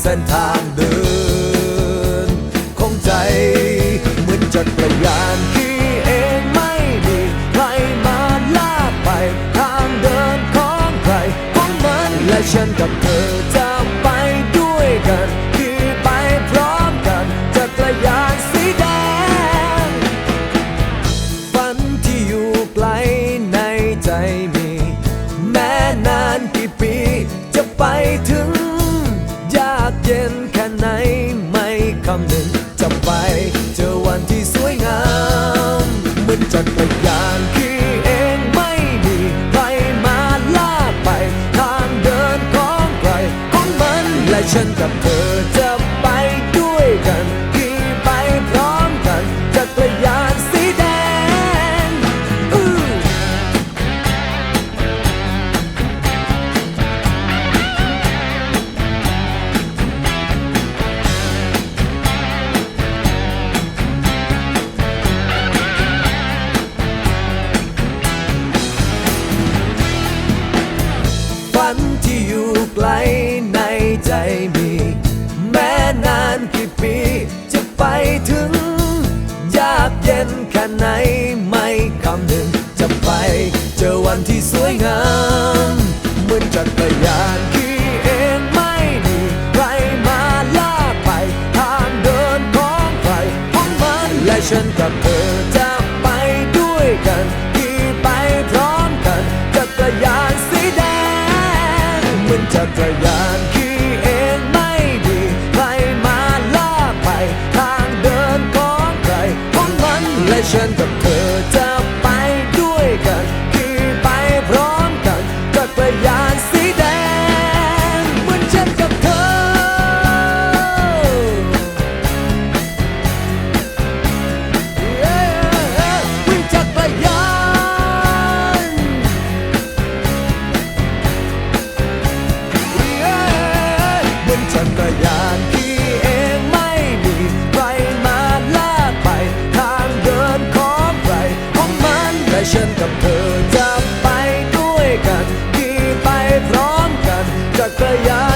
เส้นทางเดิน ของใจ เหมือนจักรยานที่เองไม่มีใครมาลากไป ทางเดินของใครของมันและฉันกับเธอ ไม่คำนึงจะไปเจอวันที่สวยงามเหมือนจักรยานที่เองไม่มีใครมาลากไป ทางเดินของใครของมันและฉันกับเธอ ไหนไม่คำหนึ่งจะไป เจอวันที่สวยงามเหมือนจักรยานขี่เองไม่มีใครมาลากไปทางเดินของใครของมันและฉันกับเธอ generation, ันกับเธอจะไปด้วยกันที่ไปพร้อมกันจักรยาน